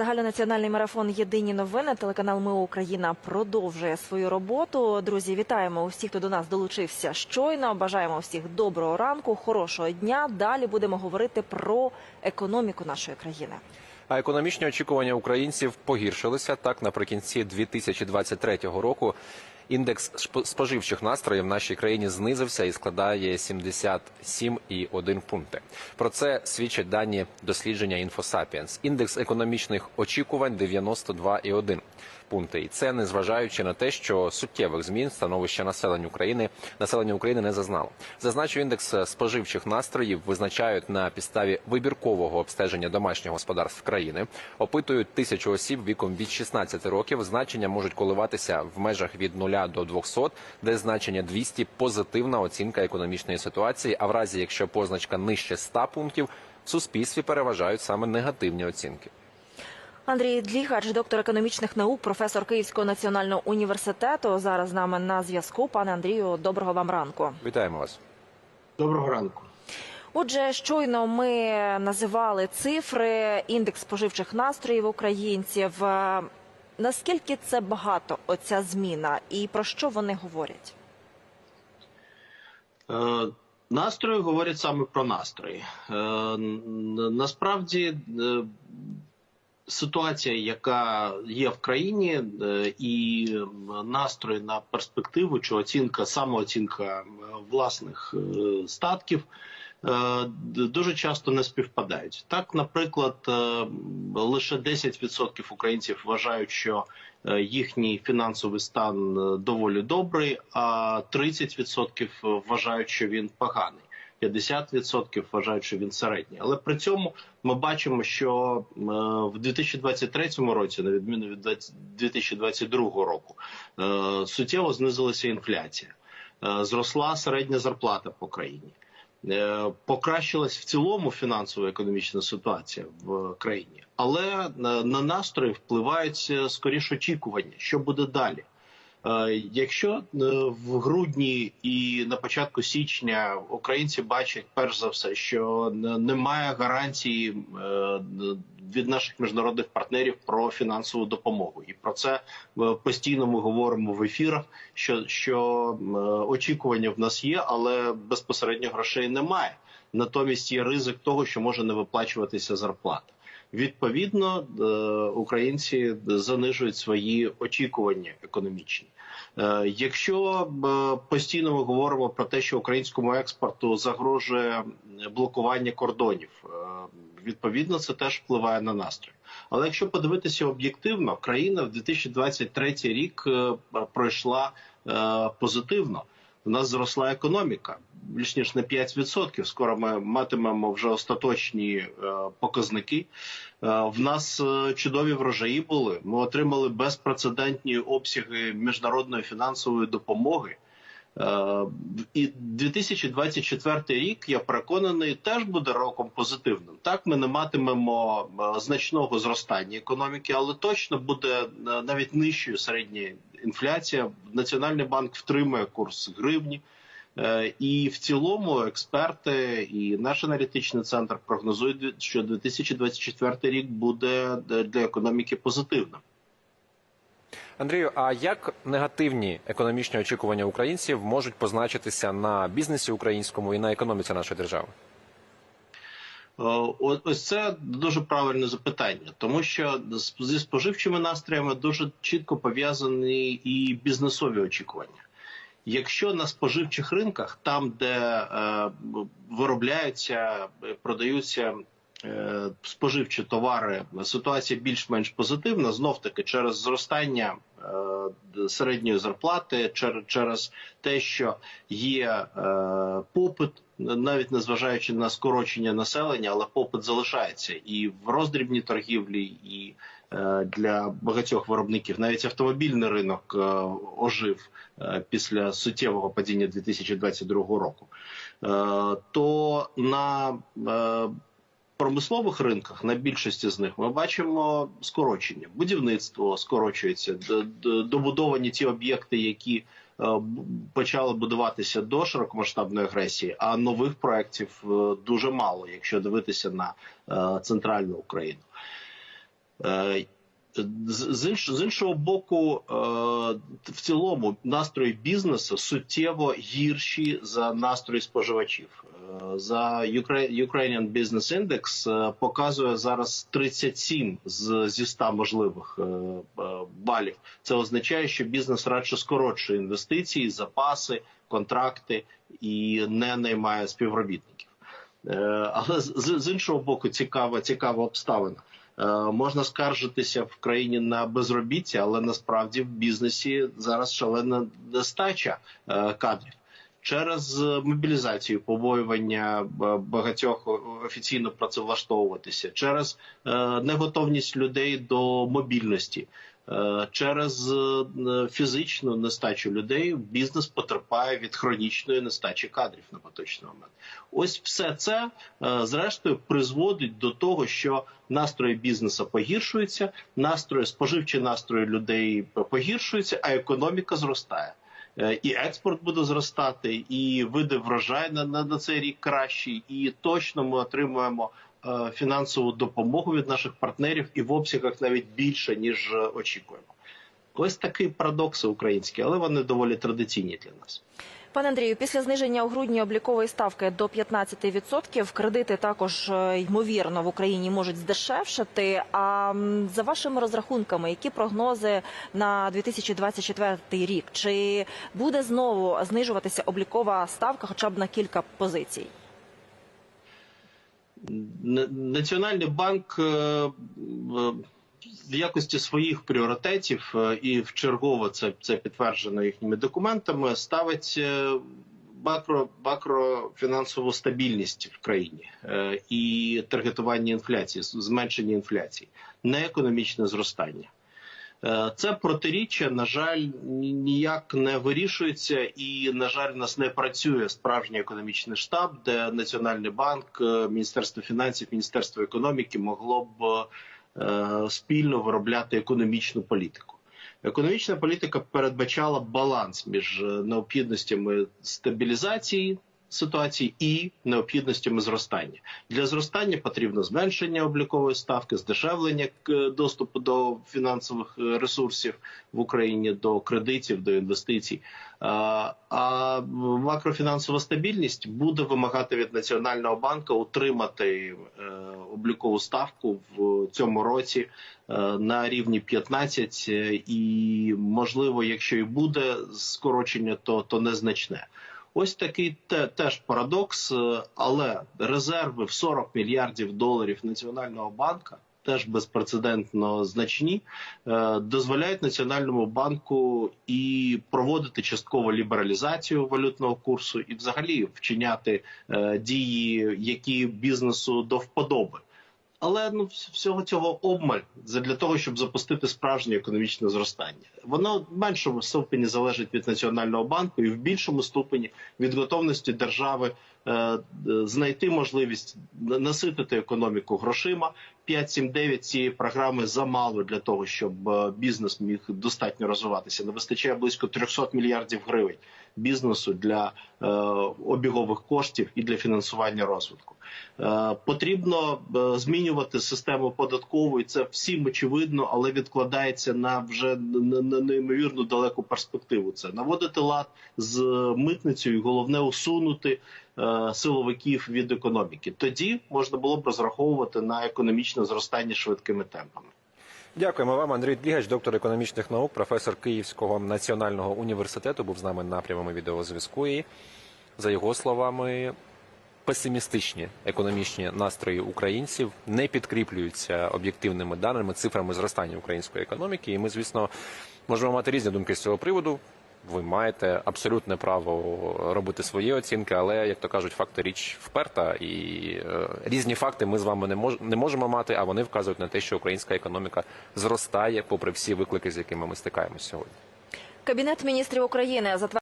Загальнонаціональний марафон Єдині новини. Телеканал Ми Україна продовжує свою роботу. Друзі, вітаємо усіх, хто до нас долучився щойно. Бажаємо всіх доброго ранку, хорошого дня. Далі будемо говорити про економіку нашої країни. А економічні очікування українців погіршилися. Так, наприкінці 2023 року індекс споживчих настроїв в нашій країні знизився і складає 77,1 пункти. Про це свідчать дані дослідження InfoSapiens. Індекс економічних очікувань 92,1 пункти. І це незважаючи на те, що суттєвих змін становище населення України населення України не зазнало. Зазначу, індекс споживчих настроїв визначають на підставі вибіркового обстеження домашніх господарств країни. Опитують тисячу осіб віком від 16 років. Значення можуть коливатися в межах від 0 до 200, де значення 200 – позитивна оцінка економічної ситуації. А в разі, якщо позначка нижче 100 пунктів, в суспільстві переважають саме негативні оцінки. Андрій Длігач, доктор економічних наук, професор Київського національного університету. Зараз з нами на зв'язку. Пане Андрію, доброго вам ранку. Вітаємо вас. Доброго ранку. Отже, щойно ми називали цифри, індекс споживчих настроїв українців. Е, Наскільки це багато оця зміна, і про що вони говорять? Е, настрої говорять саме про настрої. Е, насправді е, ситуація, яка є в країні, е, і настрої на перспективу чи оцінка, самооцінка власних е, статків. е, Дуже часто не співпадають. Так, наприклад, лише 10% українців вважають, що їхній фінансовий стан доволі добрий, а 30% вважають, що він поганий. 50% вважають, що він середній. Але при цьому ми бачимо, що е, в 2023 році, на відміну від 20- 2022 року, е, суттєво знизилася інфляція, Е, зросла середня зарплата по країні. Покращилась в цілому фінансово-економічна ситуація в країні, але на настрої впливають е, скоріш очікування, що буде далі. Е, Якщо е, в грудні і на початку січня українці бачать перш за все, що немає гарантії е, від наших міжнародних партнерів про фінансову допомогу, і про це постійно ми говоримо в ефірах. Що, що очікування в нас є, але безпосередньо грошей немає. Натомість є ризик того, що може не виплачуватися зарплата. Відповідно, е, українці занижують свої очікування економічні. Е, Якщо е, постійно ми говоримо про те, що українському експорту загрожує блокування кордонів, відповідно це теж впливає на настрій. Але якщо подивитися об'єктивно, країна в 2023 рік пройшла позитивно. У нас зросла економіка більш ніж на 5%. Скоро ми матимемо вже остаточні е, показники. Е, в нас е, чудові врожаї були. Ми отримали безпрецедентні обсяги міжнародної фінансової допомоги. І 2024 рік, я переконаний, теж буде роком позитивним. Так, ми не матимемо значного зростання економіки, але точно буде навіть нижчою середня інфляція. Національний банк втримує курс гривні. Е, І в цілому експерти і наш аналітичний центр прогнозують, що 2024 рік буде для економіки позитивним. Андрію, а як негативні економічні очікування українців можуть позначитися на бізнесі українському і на економіці нашої держави? Е, Ось це дуже правильне запитання, тому що зі споживчими настроями дуже чітко пов'язані і бізнесові очікування. Якщо на споживчих ринках, там де е, виробляються, продаються е, споживчі товари, ситуація більш-менш позитивна, знов таки через зростання е, середньої зарплати, чер- через те, що є попит, навіть незважаючи на скорочення населення, але попит залишається і в роздрібній торгівлі, і е, для багатьох виробників. Навіть автомобільний ринок е, ожив е, після суттєвого падіння 2022 року. То на промислових ринках на більшості з них ми бачимо скорочення. Будівництво скорочується, добудовані ті об'єкти, які е, почали будуватися до широкомасштабної агресії, а нових проєктів е, дуже мало, якщо дивитися на е, центральну Україну. З, з, інш, з іншого боку, в цілому настрої бізнесу суттєво гірші за настрої споживачів. За Ukra- Ukrainian Business Index е, показує зараз 37 з, зі 100 можливих е, е, балів. Це означає, що бізнес радше скорочує інвестиції, запаси, контракти і не наймає співробітників. Але з, з- іншого боку, цікава, цікава обставина. Можна скаржитися в країні на безробіття, але насправді в бізнесі зараз шалена нестача кадрів. Через е, мобілізацію, побоювання е, багатьох офіційно працевлаштовуватися, через е, неготовність людей до мобільності, е, через е, фізичну нестачу людей бізнес потерпає від хронічної нестачі кадрів на поточний момент. Ось все це е, зрештою призводить до того, що настрої бізнесу погіршуються, настрої споживчі настрої людей погіршуються, а економіка зростає. Е, І експорт буде зростати, і види врожай на, на, цей рік кращий, і точно ми отримуємо е, фінансову допомогу від наших партнерів і в обсягах навіть більше ніж е, очікуємо. Ось такий парадокси українські, але вони доволі традиційні для нас. Пане Андрію, після зниження у грудні облікової ставки до 15%, кредити також е, ймовірно в Україні можуть здешевшати. А за вашими розрахунками, які прогнози на 2024 рік? Чи буде знову знижуватися облікова ставка, хоча б на кілька позицій? Національний банк е, е, в якості своїх пріоритетів е, і вчергово це, це підтверджено їхніми документами, ставить е, макро, макрофінансову стабільність в країні е, і таргетування інфляції, зменшення інфляції, не економічне зростання. Це протиріччя, на жаль, ніяк не вирішується, і на жаль, в нас не працює справжній економічний штаб, де Національний банк, Міністерство фінансів, Міністерство економіки могло б спільно виробляти економічну політику. Економічна політика передбачала баланс між е, необхідностями стабілізації ситуації і необхідностями зростання. Для зростання потрібно зменшення облікової ставки, здешевлення доступу до фінансових е, ресурсів в Україні, до кредитів, до інвестицій. А, А макрофінансова стабільність буде вимагати від Національного банку утримати е, облікову ставку в цьому році е, на рівні 15 е, і можливо, якщо і буде скорочення, то, то незначне. Ось такий те, теж парадокс, е, але резерви в 40 мільярдів доларів Національного банка теж безпрецедентно значні, е, дозволяють Національному банку і проводити частково лібералізацію валютного курсу, і взагалі вчиняти е, дії, які бізнесу до вподоби. Але ну всього цього обмаль для того, щоб запустити справжнє економічне зростання. Воно в меншому ступені залежить від національного банку і в більшому ступені від готовності держави знайти можливість наситити економіку грошима. 5-7-9 цієї програми замало для того, щоб е, бізнес міг достатньо розвиватися. Не вистачає близько 300 мільярдів гривень бізнесу для е, обігових коштів і для фінансування розвитку. Е, Потрібно е, змінювати систему податкову, і це всім очевидно, але відкладається на вже на, неймовірну далеку перспективу. Це наводити лад з митницею, і головне усунути е, силовиків від економіки. Тоді можна було б розраховувати на економічне зростання швидкими темпами. Дякуємо вам, Андрій Длігач, доктор економічних наук, професор Київського національного університету, був з нами на прямому відеозв'язку. І за його словами, песимістичні економічні настрої українців не підкріплюються об'єктивними даними, цифрами зростання української економіки. І ми, звісно, можемо мати різні думки з цього приводу. Ви маєте абсолютне право робити свої оцінки, але як то кажуть, факти річ вперта, і е, різні факти ми з вами не мож, не можемо мати, а вони вказують на те, що українська економіка зростає попри всі виклики, з якими ми стикаємося сьогодні. Кабінет міністрів України затвердив